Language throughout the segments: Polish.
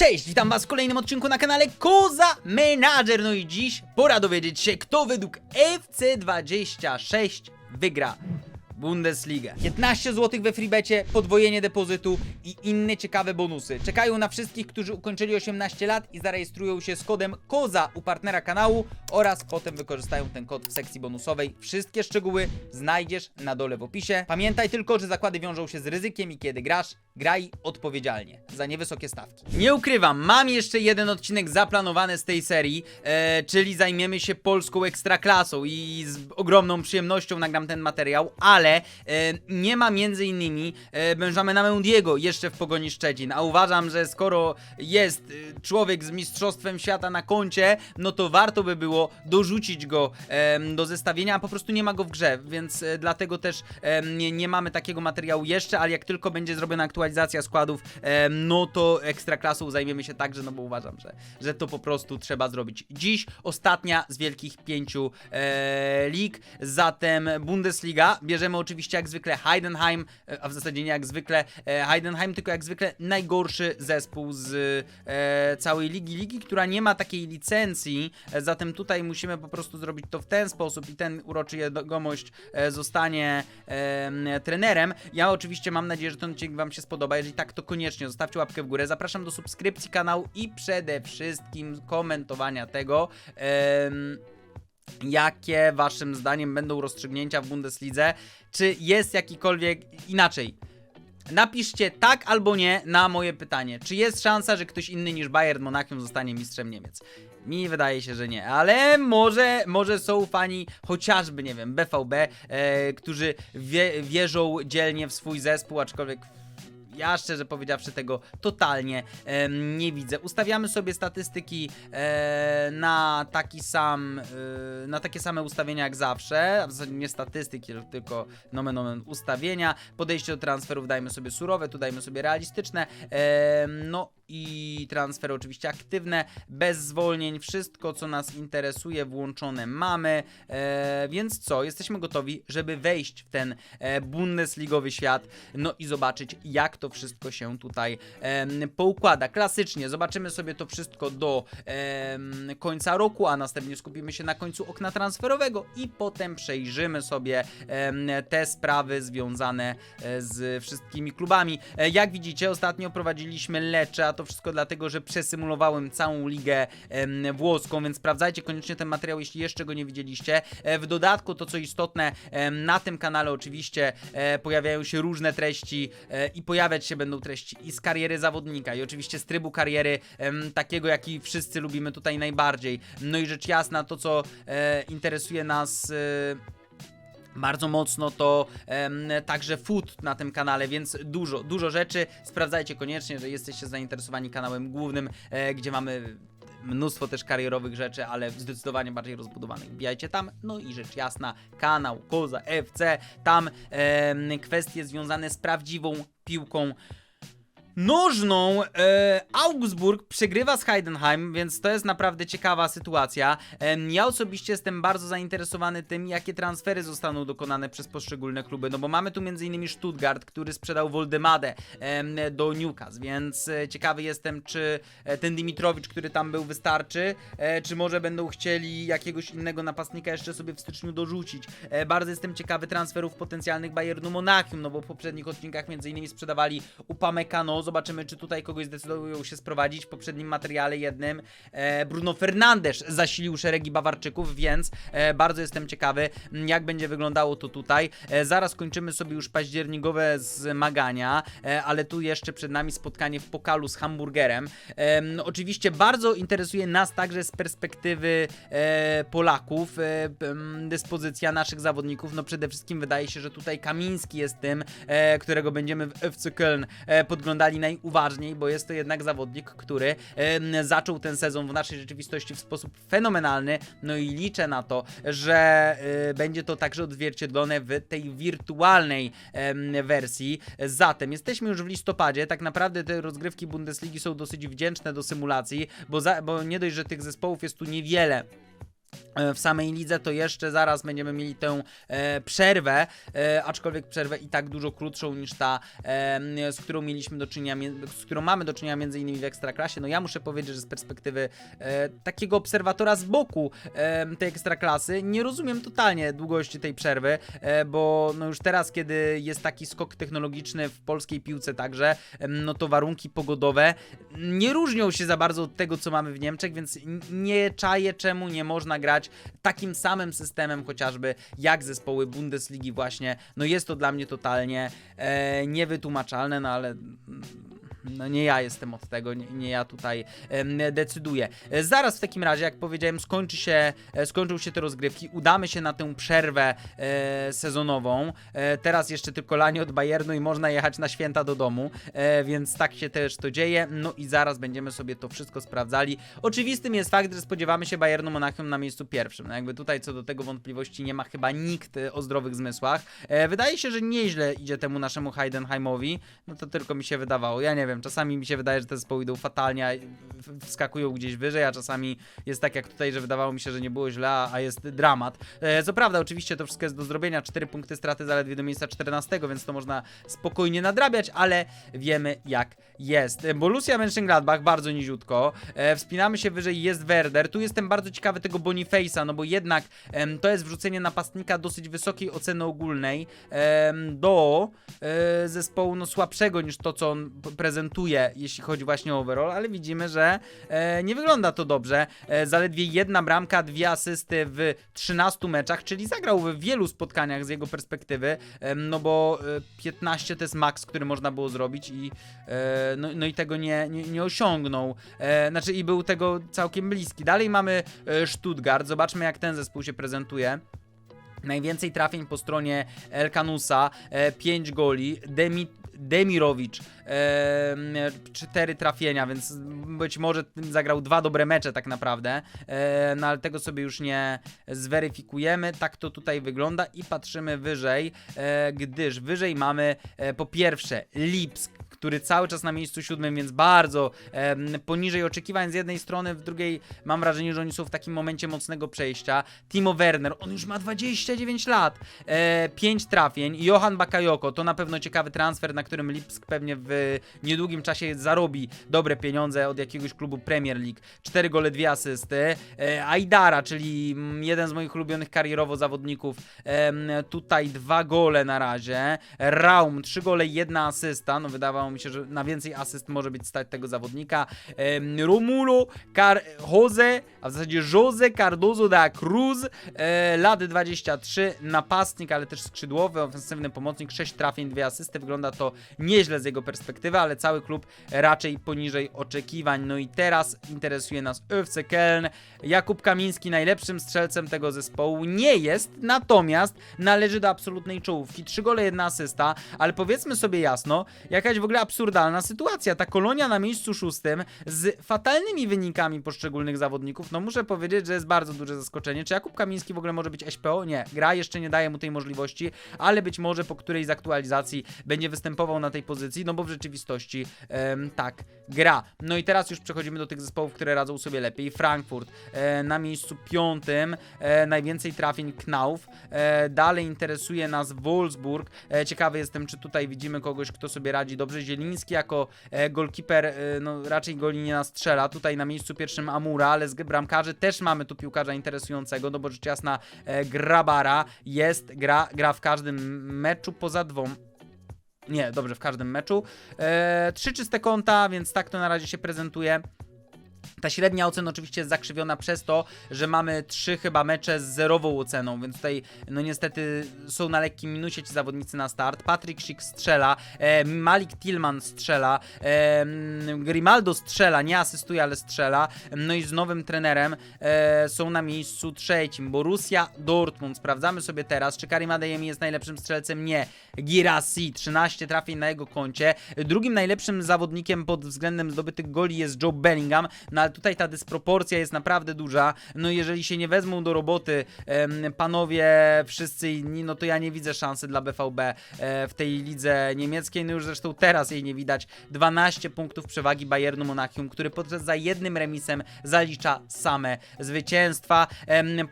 Cześć, witam was w kolejnym odcinku na kanale Koza Menager. No i dziś pora dowiedzieć się, kto według FC26 wygra Bundesligę. 15 zł we freebecie, podwojenie depozytu i inne ciekawe bonusy. Czekają na wszystkich, którzy ukończyli 18 lat i zarejestrują się z kodem KOZA u partnera kanału oraz potem wykorzystają ten kod w sekcji bonusowej. Wszystkie szczegóły znajdziesz na dole w opisie. Pamiętaj tylko, że zakłady wiążą się z ryzykiem i kiedy grasz, graj odpowiedzialnie za niewysokie stawki. Nie ukrywam, mam jeszcze jeden odcinek zaplanowany z tej serii, e, czyli zajmiemy się polską ekstraklasą i z ogromną przyjemnością nagram ten materiał, ale e, nie ma między innymi e, Benjamina Mendiego jeszcze w Pogoni Szczecin, a uważam, że skoro jest e, człowiek z Mistrzostwem Świata na koncie, no to warto by było dorzucić go do zestawienia, a po prostu nie ma go w grze, więc dlatego też nie, nie mamy takiego materiału jeszcze, ale jak tylko będzie zrobiona aktualizacja składów, no to ekstraklasą zajmiemy się także, no bo uważam, że, że to po prostu trzeba zrobić. Dziś ostatnia z wielkich pięciu lig, zatem Bundesliga, bierzemy oczywiście jak zwykle Heidenheim, e, a w zasadzie nie jak zwykle e, Heidenheim, tylko jak zwykle najgorszy zespół z e, całej ligi, ligi, która nie ma takiej licencji, zatem tutaj musimy po prostu zrobić to w ten sposób i ten uroczy jegomość zostanie trenerem. Ja oczywiście mam nadzieję, że ten odcinek Wam się spodoba. Jeżeli tak, to koniecznie zostawcie łapkę w górę. Zapraszam do subskrypcji kanału i przede wszystkim komentowania tego. em, Jakie waszym zdaniem będą rozstrzygnięcia w Bundeslidze? Czy jest jakikolwiek inaczej? Napiszcie tak albo nie na moje pytanie. Czy jest szansa, że ktoś inny niż Bayern Monachium zostanie mistrzem Niemiec? Mi wydaje się, że nie, ale może, może są fani chociażby, nie wiem, BVB, e, którzy wie, wierzą dzielnie w swój zespół, aczkolwiek ja szczerze powiedziawszy tego totalnie em, nie widzę. Ustawiamy sobie statystyki e, na taki sam, e, na takie same ustawienia jak zawsze, a w zasadzie nie statystyki, tylko nomen omen ustawienia. Podejście do transferów dajmy sobie surowe, tu dajmy sobie realistyczne. em, no i transfery oczywiście aktywne, bez zwolnień, wszystko co nas interesuje włączone mamy, e, więc co, jesteśmy gotowi, żeby wejść w ten e, Bundesligowy świat, no i zobaczyć jak to wszystko się tutaj em, poukłada. Klasycznie zobaczymy sobie to wszystko do em, końca roku, a następnie skupimy się na końcu okna transferowego i potem przejrzymy sobie em, te sprawy związane e, z wszystkimi klubami. E, Jak widzicie, ostatnio prowadziliśmy Lecce, a to wszystko dlatego, że przesymulowałem całą ligę włoską, więc sprawdzajcie koniecznie ten materiał, jeśli jeszcze go nie widzieliście. E, W dodatku, to co istotne, na tym kanale oczywiście e, pojawiają się różne treści e, i pojawiać się będą treści i z kariery zawodnika, i oczywiście z trybu kariery, takiego jaki wszyscy lubimy tutaj najbardziej. No i rzecz jasna, to co interesuje nas. Bardzo mocno to em, także food na tym kanale, więc dużo, dużo rzeczy. Sprawdzajcie koniecznie, że jesteście zainteresowani kanałem głównym, e, gdzie mamy mnóstwo też karierowych rzeczy, ale zdecydowanie bardziej rozbudowanych. Wbijajcie tam, no i rzecz jasna, kanał Koza FC, tam kwestie związane z prawdziwą piłką nożną e, Augsburg przegrywa z Heidenheim, więc to jest naprawdę ciekawa sytuacja. Em, ja osobiście jestem bardzo zainteresowany tym, jakie transfery zostaną dokonane przez poszczególne kluby, no bo mamy tu m.in. Stuttgart, który sprzedał Woldemadę em, do Newcastle, więc e, ciekawy jestem, czy e, ten Dimitrowicz, który tam był, wystarczy, e, czy może będą chcieli jakiegoś innego napastnika jeszcze sobie w styczniu dorzucić. E, bardzo jestem ciekawy transferów potencjalnych Bayernu Monachium, no bo w poprzednich odcinkach m.in. sprzedawali Upamecano, zobaczymy czy tutaj kogoś zdecydują się sprowadzić. W poprzednim materiale jednym e, Bruno Fernandes zasilił szeregi Bawarczyków, więc e, bardzo jestem ciekawy jak będzie wyglądało to tutaj. E, zaraz kończymy sobie już październikowe zmagania, ale tu jeszcze przed nami spotkanie w pokalu z hamburgerem. No, oczywiście bardzo interesuje nas także z perspektywy Polaków dyspozycja naszych zawodników. No przede wszystkim wydaje się, że tutaj Kamiński jest tym, którego będziemy w FC Köln e, podglądali najuważniej, bo jest to jednak zawodnik, który zaczął ten sezon w naszej rzeczywistości w sposób fenomenalny. No i liczę na to, że e, będzie to także odzwierciedlone w tej wirtualnej wersji. Zatem jesteśmy już w listopadzie. Tak naprawdę te rozgrywki Bundesligi są dosyć wdzięczne do symulacji, bo, za, bo nie dość, że tych zespołów jest tu niewiele w samej lidze, to jeszcze zaraz będziemy mieli tę e, przerwę, e, aczkolwiek przerwę i tak dużo krótszą niż ta, e, z którą mieliśmy do czynienia, z którą mamy do czynienia między innymi w Ekstraklasie. No ja muszę powiedzieć, że z perspektywy e, takiego obserwatora z boku e, tej Ekstraklasy nie rozumiem totalnie długości tej przerwy, e, bo no już teraz, kiedy jest taki skok technologiczny w polskiej piłce także, em, no to warunki pogodowe nie różnią się za bardzo od tego, co mamy w Niemczech, więc nie czaję, czemu nie można grać takim samym systemem chociażby jak zespoły Bundesligi właśnie. No jest to dla mnie totalnie e, niewytłumaczalne, no ale no nie ja jestem od tego, nie, nie ja tutaj em, decyduję. E, Zaraz w takim razie, jak powiedziałem, skończy się, e, skończą się te rozgrywki, udamy się na tę przerwę e, sezonową. E, teraz jeszcze tylko lanie od Bayernu i można jechać na święta do domu, e, więc tak się też to dzieje. No i zaraz będziemy sobie to wszystko sprawdzali. Oczywistym jest fakt, że spodziewamy się Bayernu Monachium na miejscu pierwszym. No jakby tutaj co do tego wątpliwości nie ma chyba nikt e, o zdrowych zmysłach. E, wydaje się, że nieźle idzie temu naszemu Heidenheimowi. No to tylko mi się wydawało. Ja nie wiem, czasami mi się wydaje, że te zespoły idą fatalnie, wskakują gdzieś wyżej, a czasami jest tak jak tutaj, że wydawało mi się, że nie było źle, a jest dramat. E, co prawda, oczywiście to wszystko jest do zrobienia. 4 punkty straty zaledwie do miejsca 14, więc to można spokojnie nadrabiać, ale wiemy jak jest. E, Borussia Mönchengladbach bardzo niziutko. E, wspinamy się wyżej, jest Werder. Tu jestem bardzo ciekawy tego Boniface'a, no bo jednak to jest wrzucenie napastnika dosyć wysokiej oceny ogólnej do zespołu no, słabszego niż to, co on p- jeśli chodzi właśnie o overall, ale widzimy, że e, nie wygląda to dobrze. E, zaledwie jedna bramka, dwie asysty w 13 meczach, czyli zagrał w wielu spotkaniach z jego perspektywy, em, no bo e, 15 to jest maks, który można było zrobić i e, no, no i tego nie, nie, nie osiągnął. E, znaczy i był tego całkiem bliski. Dalej mamy e, Stuttgart, zobaczmy jak ten zespół się prezentuje. Najwięcej trafień po stronie Elkanusa, 5 goli, Demi, Demirowicz, 4 trafienia, więc być może zagrał dwa dobre mecze tak naprawdę, e, no ale tego sobie już nie zweryfikujemy, tak to tutaj wygląda i patrzymy wyżej, e, gdyż wyżej mamy e, po pierwsze Lipsk, który cały czas na miejscu siódmym, więc bardzo em, poniżej oczekiwań z jednej strony, w drugiej mam wrażenie, że oni są w takim momencie mocnego przejścia. Timo Werner, on już ma 29 lat, e, 5 trafień. Johan Bakayoko, to na pewno ciekawy transfer, na którym Lipsk pewnie w niedługim czasie zarobi dobre pieniądze od jakiegoś klubu Premier League. 4 gole, 2 asysty. E, Aidara, czyli mm, jeden z moich ulubionych karierowo zawodników, em, tutaj dwa gole na razie. Raum, 3 gole, 1 asysta. No wydawało mi się, że na więcej asyst może być stać tego zawodnika. Romulo Car Jose, a w zasadzie Jose Cardozo da Cruz, e, lat 23, napastnik, ale też skrzydłowy, ofensywny pomocnik, 6 trafień, 2 asysty. Wygląda to nieźle z jego perspektywy, ale cały klub raczej poniżej oczekiwań. No i teraz interesuje nas FC Köln. Jakub Kamiński najlepszym strzelcem tego zespołu nie jest, natomiast należy do absolutnej czołówki. 3 gole, 1 asysta, ale powiedzmy sobie jasno, jakaś w ogóle absurdalna sytuacja. Ta kolonia na miejscu szóstym z fatalnymi wynikami poszczególnych zawodników, no muszę powiedzieć, że jest bardzo duże zaskoczenie. Czy Jakub Kamiński w ogóle może być SPO? Nie. Gra jeszcze nie daje mu tej możliwości, ale być może po którejś z aktualizacji będzie występował na tej pozycji, no bo w rzeczywistości em, tak gra. No i teraz już przechodzimy do tych zespołów, które radzą sobie lepiej. Frankfurt e, na miejscu piątym, e, najwięcej trafień Knauf. E, dalej interesuje nas Wolfsburg. E, ciekawy jestem, czy tutaj widzimy kogoś, kto sobie radzi dobrze. Zieliński jako e, golkiper, e, no raczej goli nie nastrzela. Tutaj na miejscu pierwszym Amura, ale z bramkarzy też mamy tu piłkarza interesującego, no bo rzecz jasna e, Grabara jest, gra, gra w każdym meczu poza dwoma. Nie, dobrze, w każdym meczu. E, trzy czyste konta, więc tak to na razie się prezentuje. Ta średnia ocena oczywiście jest zakrzywiona przez to, że mamy trzy chyba mecze z zerową oceną, więc tutaj no niestety są na lekkim minusie ci zawodnicy na start. Patrick Schick strzela, e, Malik Tillman strzela, e, mm, Grimaldo strzela, nie asystuje, ale strzela. No i z nowym trenerem e, są na miejscu trzecim. Borussia Dortmund. Sprawdzamy sobie teraz, czy Karim Adeyemi jest najlepszym strzelcem. Nie. Girassi, 13 trafień na jego koncie. Drugim najlepszym zawodnikiem pod względem zdobytych goli jest Joe Bellingham, no ale tutaj ta dysproporcja jest naprawdę duża. No jeżeli się nie wezmą do roboty panowie wszyscy inni, no to ja nie widzę szansy dla BVB e, w tej lidze niemieckiej. No już zresztą teraz jej nie widać. 12 punktów przewagi Bayernu Monachium, który podczas za jednym remisem zalicza same zwycięstwa.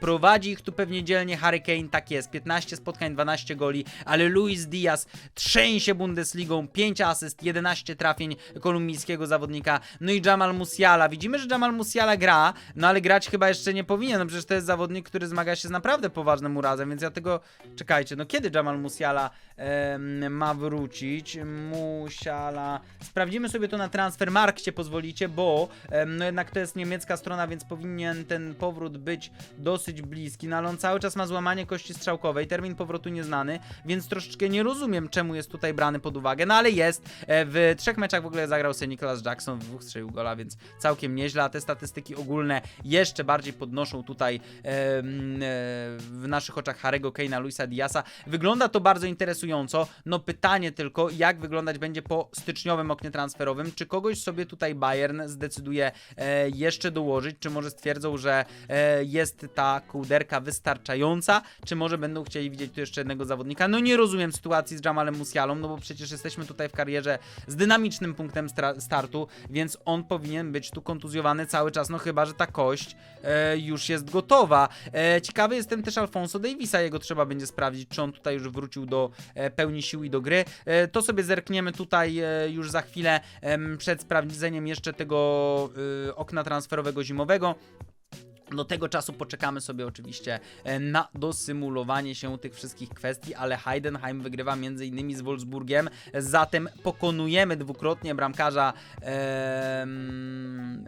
Prowadzi ich tu pewnie dzielnie Harry Kane, tak jest. 15 spotkań, 12 goli, ale Luis Diaz trzęsie Bundesligą, 5 asyst, 11 trafień kolumbijskiego zawodnika. No i Jamal Musiala. Widzimy, że Jamal Musiala gra, no ale grać chyba jeszcze nie powinien, no przecież to jest zawodnik, który zmaga się z naprawdę poważnym urazem, więc ja tego... Czekajcie, no kiedy Jamal Musiala em, ma wrócić? Musiala... Sprawdzimy sobie to na Transfermarkcie, pozwolicie, bo em, no jednak to jest niemiecka strona, więc powinien ten powrót być dosyć bliski, no ale on cały czas ma złamanie kości strzałkowej, termin powrotu nieznany, więc troszeczkę nie rozumiem, czemu jest tutaj brany pod uwagę, no ale jest. E, W trzech meczach w ogóle zagrał sobie Nicholas Jackson, w dwóch strzelił gola, więc całkiem nieźle, a te statystyki ogólne jeszcze bardziej podnoszą tutaj e, w naszych oczach Harego Kane'a, Luisa Diasa. Wygląda to bardzo interesująco, no pytanie tylko, jak wyglądać będzie po styczniowym oknie transferowym, czy kogoś sobie tutaj Bayern zdecyduje e, jeszcze dołożyć, czy może stwierdzą, że e, jest ta kołderka wystarczająca, czy może będą chcieli widzieć tu jeszcze jednego zawodnika. No nie rozumiem sytuacji z Jamalem Musialą, no bo przecież jesteśmy tutaj w karierze z dynamicznym punktem startu, więc on powinien być tu kontuzjowany cały czas, no chyba, że ta kość e, już jest gotowa. E, ciekawy jestem też Alfonso Davisa, jego trzeba będzie sprawdzić, czy on tutaj już wrócił do e, pełni sił i do gry. E, to sobie zerkniemy tutaj e, już za chwilę em, przed sprawdzeniem jeszcze tego e, okna transferowego zimowego. Do tego czasu poczekamy sobie oczywiście e, na dosymulowanie się tych wszystkich kwestii, ale Heidenheim wygrywa m.in. z Wolfsburgiem, zatem pokonujemy dwukrotnie bramkarza em, em,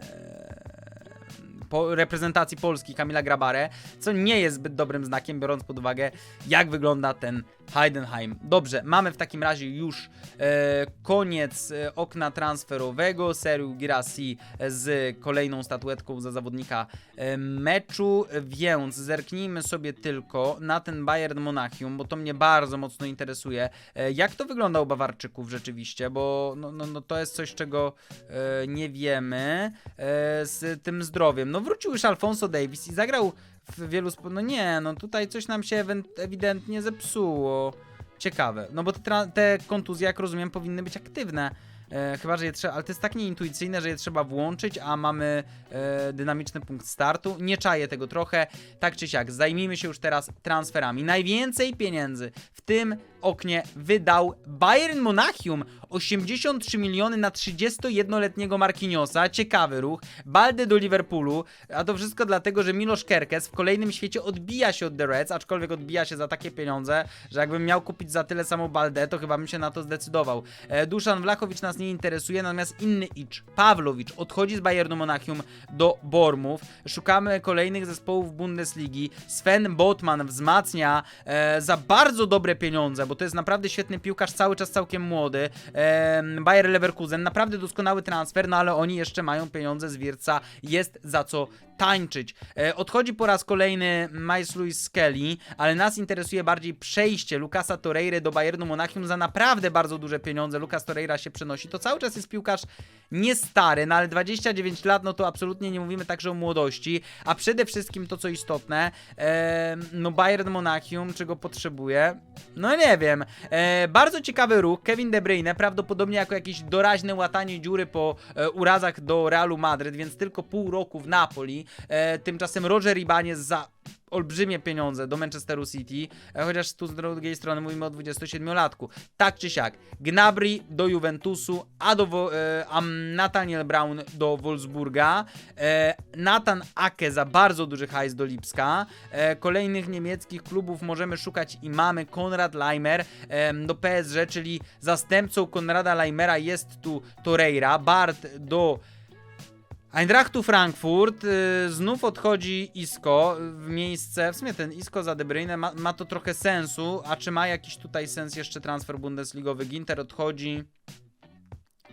po reprezentacji Polski Kamila Grabare, co nie jest zbyt dobrym znakiem, biorąc pod uwagę, jak wygląda ten Heidenheim. Dobrze, mamy w takim razie już e, koniec e, okna transferowego. Seriu Girassi z kolejną statuetką za zawodnika e, meczu, więc zerknijmy sobie tylko na ten Bayern Monachium, bo to mnie bardzo mocno interesuje. E, jak to wygląda u Bawarczyków rzeczywiście, bo no, no, no to jest coś, czego e, nie wiemy e, z tym zdrowiem. No wrócił już Alfonso Davis i zagrał w wielu. No nie, no tutaj coś nam się ewidentnie zepsuło. Ciekawe, no bo te, te kontuzje, jak rozumiem, powinny być aktywne. E, chyba, że je trzeba, ale to jest tak nieintuicyjne, że je trzeba włączyć, a mamy e, dynamiczny punkt startu. Nie czaję tego trochę. Tak czy siak, zajmijmy się już teraz transferami. Najwięcej pieniędzy w tym oknie wydał Bayern Monachium 83 miliony na 31-letniego Marquinhosa. Ciekawy ruch. Balde do Liverpoolu, a to wszystko dlatego, że Miloš Kerkes w kolejnym świecie odbija się od The Reds, aczkolwiek odbija się za takie pieniądze, że jakbym miał kupić za tyle samo Balde, to chyba bym się na to zdecydował. E, Duszan Wlachowicz nas nie interesuje, natomiast inny Icz, Pawlowicz, odchodzi z Bayernu Monachium do Bormów. Szukamy kolejnych zespołów Bundesligi. Sven Botman wzmacnia e, za bardzo dobre pieniądze, bo to jest naprawdę świetny piłkarz, cały czas całkiem młody. Bayer Leverkusen, naprawdę doskonały transfer, no ale oni jeszcze mają pieniądze z Wirca, jest za co tańczyć. E, odchodzi po raz kolejny Miles Lewis Skelly, ale nas interesuje bardziej przejście Lukasa Torreira do Bayernu Monachium za naprawdę bardzo duże pieniądze. Lukas Torreira się przenosi. To cały czas jest piłkarz nie stary, no ale 29 lat, no to absolutnie nie mówimy także o młodości, a przede wszystkim to co istotne, e, no Bayern Monachium, czego potrzebuje, no nie wiem. E, bardzo ciekawy ruch, Kevin De Bruyne, prawdopodobnie jako jakieś doraźne łatanie dziury po urazach do Realu Madryt, więc tylko pół roku w Napoli. E, tymczasem Roger Ibanez za olbrzymie pieniądze do Manchesteru City, e, chociaż tu z drugiej strony mówimy o 27-latku. Tak czy siak, Gnabry do Juventusu, a, do, e, a Nathaniel Brown do Wolfsburga, e, Nathan Ake za bardzo duży hajs do Lipska, e, kolejnych niemieckich klubów możemy szukać i mamy. Konrad Leimer e, do PSG, czyli zastępcą Konrada Leimera jest tu Torreira, Bart do Eintrachtu Frankfurt, y, znów odchodzi Isco w miejsce, w sumie ten Isco za De Bruyne ma, ma to trochę sensu, a czy ma jakiś tutaj sens jeszcze transfer bundesligowy? Ginter odchodzi,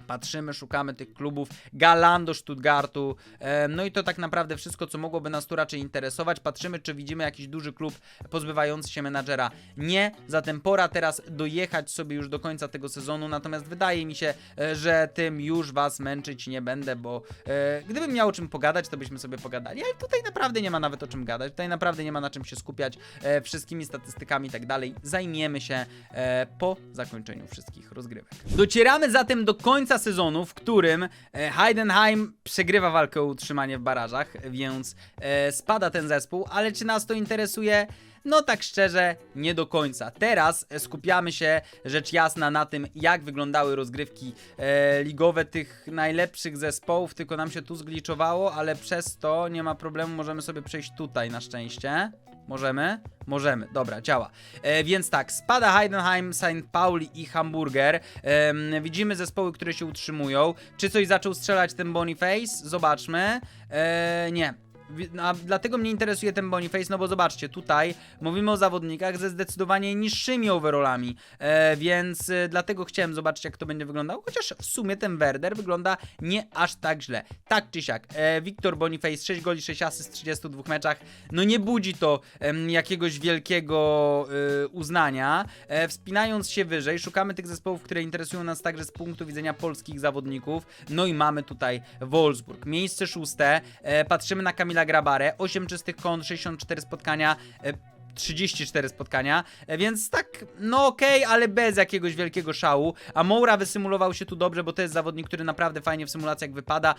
Patrzymy, szukamy tych klubów. Galando Stuttgartu. E, no i to tak naprawdę wszystko, co mogłoby nas tu raczej interesować. Patrzymy, czy widzimy jakiś duży klub pozbywający się menadżera. Nie, zatem pora teraz dojechać sobie już do końca tego sezonu. Natomiast wydaje mi się, e, że tym już was męczyć nie będę, bo e, gdybym miał o czym pogadać, to byśmy sobie pogadali. Ale tutaj naprawdę nie ma nawet o czym gadać. Tutaj naprawdę nie ma na czym się skupiać. Wszystkimi statystykami i tak dalej. Zajmiemy się po zakończeniu wszystkich rozgrywek. Docieramy zatem do końca sezonu, w którym e, Heidenheim przegrywa walkę o utrzymanie w barażach, więc e, spada ten zespół, ale czy nas to interesuje? No tak szczerze, nie do końca. Teraz e, skupiamy się, rzecz jasna, na tym, jak wyglądały rozgrywki e, ligowe tych najlepszych zespołów, tylko nam się tu zgliczowało, ale przez to nie ma problemu, możemy sobie przejść tutaj na szczęście. Możemy? Możemy, dobra, działa. E, więc tak, spada Heidenheim, St. Pauli i Hamburger. Em, widzimy zespoły, które się utrzymują. Czy coś zaczął strzelać ten Boniface? Zobaczmy. E, nie. No, A dlatego mnie interesuje ten Boniface, no bo zobaczcie, tutaj mówimy o zawodnikach ze zdecydowanie niższymi overallami, e, więc e, dlatego chciałem zobaczyć, jak to będzie wyglądało, chociaż w sumie ten Werder wygląda nie aż tak źle. Tak czy siak, e, Wiktor Boniface, 6 goli, 6 asyst w 32 meczach, no nie budzi to em, jakiegoś wielkiego e, uznania. E, wspinając się wyżej, szukamy tych zespołów, które interesują nas także z punktu widzenia polskich zawodników, no i mamy tutaj Wolfsburg. Miejsce szóste, e, patrzymy na Kamila Grabarę, 8 czystych kont, 64 spotkania, e, 34 spotkania, e, więc tak, no okej, ale bez jakiegoś wielkiego szału. A Moura wysymulował się tu dobrze, bo to jest zawodnik, który naprawdę fajnie w symulacjach wypada.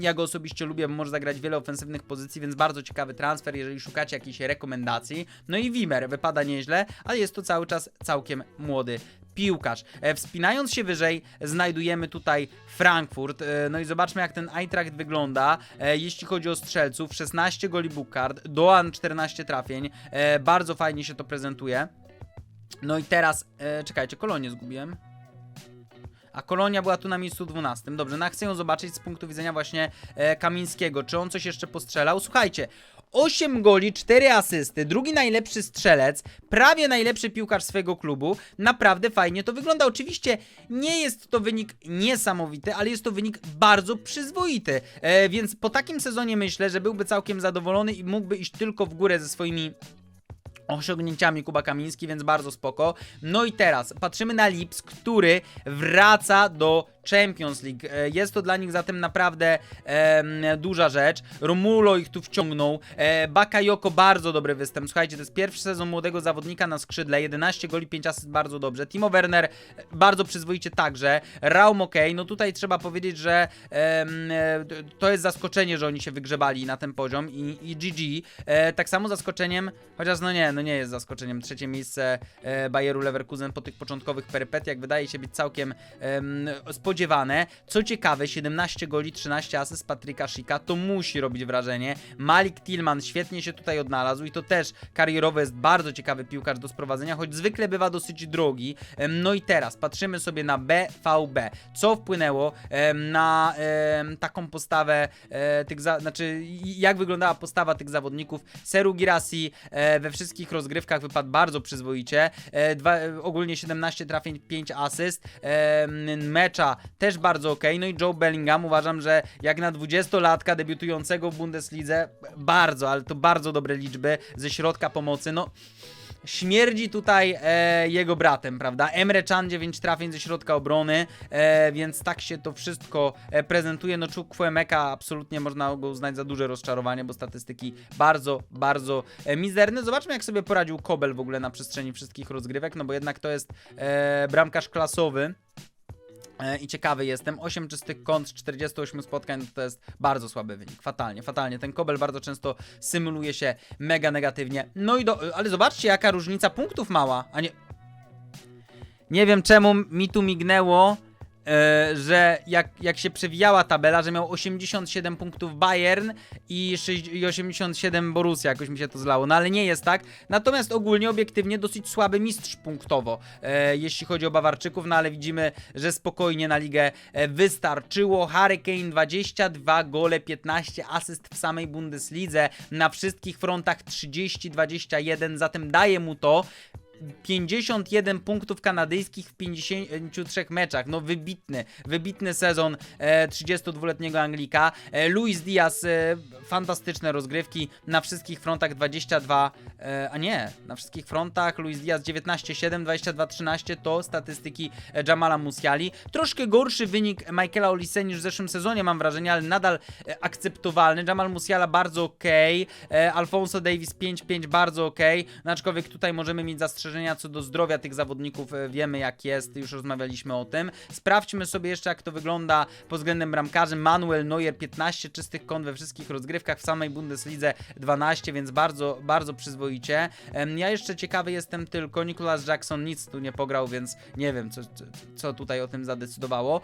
Ja go osobiście lubię, bo może zagrać wiele ofensywnych pozycji, więc bardzo ciekawy transfer, jeżeli szukacie jakiejś rekomendacji. No i Wimmer wypada nieźle, ale jest to cały czas całkiem młody piłkarz. E, Wspinając się wyżej, znajdujemy tutaj Frankfurt. E, No i zobaczmy, jak ten Eintracht wygląda. E, Jeśli chodzi o strzelców, 16 goli Bukard, Doan 14 trafień. Bardzo fajnie się to prezentuje. No i teraz, czekajcie, kolonię zgubiłem. A Kolonia była tu na miejscu 12. Dobrze, no chcę ją zobaczyć z punktu widzenia właśnie e, Kamińskiego. Czy on coś jeszcze postrzelał? Słuchajcie, 8 goli, 4 asysty, drugi najlepszy strzelec, prawie najlepszy piłkarz swojego klubu. Naprawdę fajnie to wygląda. Oczywiście nie jest to wynik niesamowity, ale jest to wynik bardzo przyzwoity. E, więc po takim sezonie myślę, że byłby całkiem zadowolony i mógłby iść tylko w górę ze swoimi osiągnięciami Kuba Kamiński, więc bardzo spoko. No i teraz patrzymy na Lips, który wraca do Champions League. E, Jest to dla nich zatem naprawdę em, duża rzecz. Romulo ich tu wciągnął. E, Bakayoko bardzo dobry występ. Słuchajcie, to jest pierwszy sezon młodego zawodnika na skrzydle. 11 goli, 5 asyst, bardzo dobrze. Timo Werner e, bardzo przyzwoicie także. Raum ok. No tutaj trzeba powiedzieć, że e, to jest zaskoczenie, że oni się wygrzebali na ten poziom i, i GG. E, tak samo zaskoczeniem, chociaż no nie, no nie jest zaskoczeniem. Trzecie miejsce e, Bayeru Leverkusen po tych początkowych perypetiach wydaje się być całkiem em, spodziewane. Co ciekawe, 17 goli, 13 asyst Patryka Szyka, to musi robić wrażenie. Malik Tillman świetnie się tutaj odnalazł i to też karierowo jest bardzo ciekawy piłkarz do sprowadzenia, choć zwykle bywa dosyć drogi. No i teraz patrzymy sobie na BVB. Co wpłynęło na taką postawę e, tych, znaczy jak wyglądała postawa tych zawodników. Seru Girassi e, we wszystkich rozgrywkach wypadł bardzo przyzwoicie. E, dwa, ogólnie 17 trafień, 5 asyst. Mecza też bardzo ok. No i Joe Bellingham uważam, że jak na 20-latka debiutującego w Bundeslidze, bardzo, ale to bardzo dobre liczby ze środka pomocy. No śmierdzi tutaj e, jego bratem, prawda? Emre Can 9 trafień ze środka obrony, e, więc tak się to wszystko e, prezentuje. No Chukwuemeka absolutnie można go uznać za duże rozczarowanie, bo statystyki bardzo, bardzo e, mizerne. Zobaczmy jak sobie poradził Kobel w ogóle na przestrzeni wszystkich rozgrywek, no bo jednak to jest e, bramkarz klasowy. E, I ciekawy jestem, 8 czystych kont z 48 spotkań to jest bardzo słaby wynik. Fatalnie, fatalnie. Ten Kobel bardzo często symuluje się mega negatywnie. No i do, ale zobaczcie jaka różnica punktów mała, a nie... Nie wiem czemu mi tu mignęło, że jak, jak się przewijała tabela, że miał 87 punktów Bayern i, 6, i 87 Borussia, jakoś mi się to zlało, no ale nie jest tak. Natomiast ogólnie, obiektywnie dosyć słaby mistrz punktowo, e, jeśli chodzi o Bawarczyków, no ale widzimy, że spokojnie na ligę e, wystarczyło. Harry Kane 22 gole, 15 asyst w samej Bundeslidze, na wszystkich frontach 30-21, zatem daje mu to 51 punktów kanadyjskich w 53 meczach. No wybitny, wybitny sezon e, 32-letniego Anglika. E, Luis Diaz, e, fantastyczne rozgrywki na wszystkich frontach 22, e, a nie, na wszystkich frontach Luis Diaz 19-7, 22-13 to statystyki e, Jamala Musiali. Troszkę gorszy wynik Michaela Olise niż w zeszłym sezonie mam wrażenie, ale nadal e, akceptowalny. Jamal Musiala bardzo okej, e, Alfonso Davis 5-5 bardzo okej, no aczkolwiek tutaj możemy mieć zastrzeżenia co do zdrowia tych zawodników, e, wiemy jak jest, już rozmawialiśmy o tym. Sprawdźmy sobie jeszcze jak to wygląda pod względem bramkarzy. Manuel Neuer 15 czystych kąt we wszystkich rozgrywkach, w samej Bundeslidze 12, więc bardzo, bardzo przyzwoicie. Ja jeszcze ciekawy jestem tylko, Nicholas Jackson nic tu nie pograł, więc nie wiem co, co, tutaj o tym zadecydowało.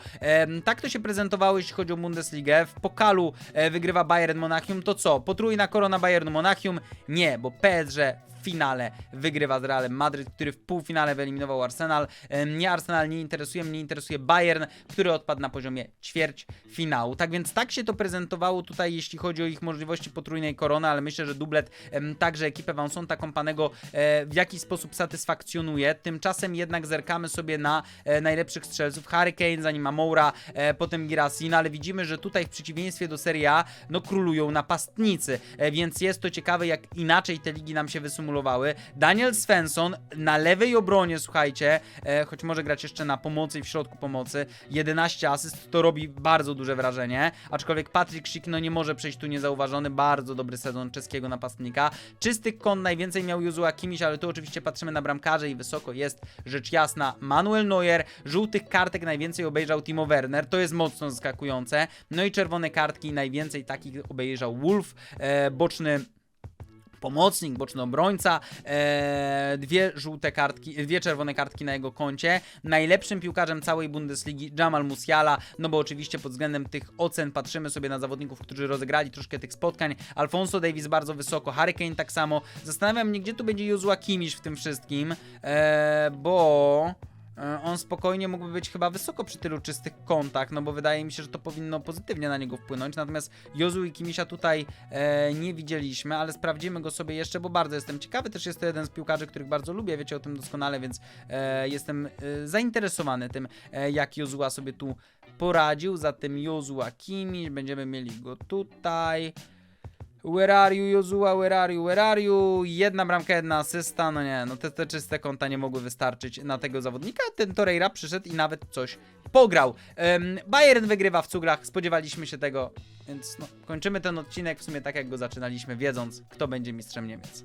Tak to się prezentowało jeśli chodzi o Bundesligę. W pokalu e, wygrywa Bayern Monachium, to co? Potrójna korona Bayernu Monachium? Nie, bo PSG w finale wygrywa z Realem Madryt, który w półfinale wyeliminował Arsenal. Mnie Arsenal nie interesuje, mnie interesuje Bayern, który odpadł na poziomie ćwierć finału. Tak więc tak się to prezentowało tutaj, jeśli chodzi o ich możliwości potrójnej korony, ale myślę, że dublet także ekipę Vincenta Kompanego e, w jakiś sposób satysfakcjonuje. Tymczasem jednak zerkamy sobie na e, najlepszych strzelców. Harry Kane, zanim Amoura, e, potem Girassi, no ale widzimy, że tutaj w przeciwieństwie do Serie A, no królują napastnicy, więc jest to ciekawe, jak inaczej te ligi nam się wysymulowały. Daniel Svensson na lewej obronie, słuchajcie, e, choć może grać jeszcze na pomocy i w środku pomocy, 11 asyst, to robi bardzo duże wrażenie, aczkolwiek Patrick Schick no nie może przejść tu niezauważony, bardzo dobry sezon czeskiego napastnika. Czystych kąt najwięcej miał Jozua Kimiś, ale tu oczywiście patrzymy na bramkarze i wysoko jest rzecz jasna Manuel Neuer, żółtych kartek najwięcej obejrzał Timo Werner, to jest mocno zaskakujące, no i czerwone kartki najwięcej takich obejrzał Wolf, e, boczny pomocnik, boczny obrońca, e, dwie żółte kartki, dwie czerwone kartki na jego koncie. Najlepszym piłkarzem całej Bundesligi Jamal Musiala, no bo oczywiście pod względem tych ocen patrzymy sobie na zawodników, którzy rozegrali troszkę tych spotkań. Alfonso Davis bardzo wysoko, Harry Kane tak samo. Zastanawiam mnie, gdzie tu będzie Jozua Kimiś w tym wszystkim, e, bo... E, On spokojnie mógłby być chyba wysoko przy tylu czystych kątach, no bo wydaje mi się, że to powinno pozytywnie na niego wpłynąć. Natomiast Jozu i Kimisia tutaj e, nie widzieliśmy, ale sprawdzimy go sobie jeszcze, bo bardzo jestem ciekawy. Też jest to jeden z piłkarzy, których bardzo lubię, wiecie o tym doskonale, więc e, jestem e, zainteresowany tym, e, jak Jozua sobie tu poradził. Zatem Jozua Kimiś, będziemy mieli go tutaj. Where are you, Jozua, where are you, where are you? Jedna bramka, jedna asysta, no nie, no te, te czyste konta nie mogły wystarczyć na tego zawodnika. Ten Torreira przyszedł i nawet coś pograł. Em, Bayern wygrywa w cugrach, spodziewaliśmy się tego, więc no, kończymy ten odcinek w sumie tak, jak go zaczynaliśmy, wiedząc, kto będzie mistrzem Niemiec.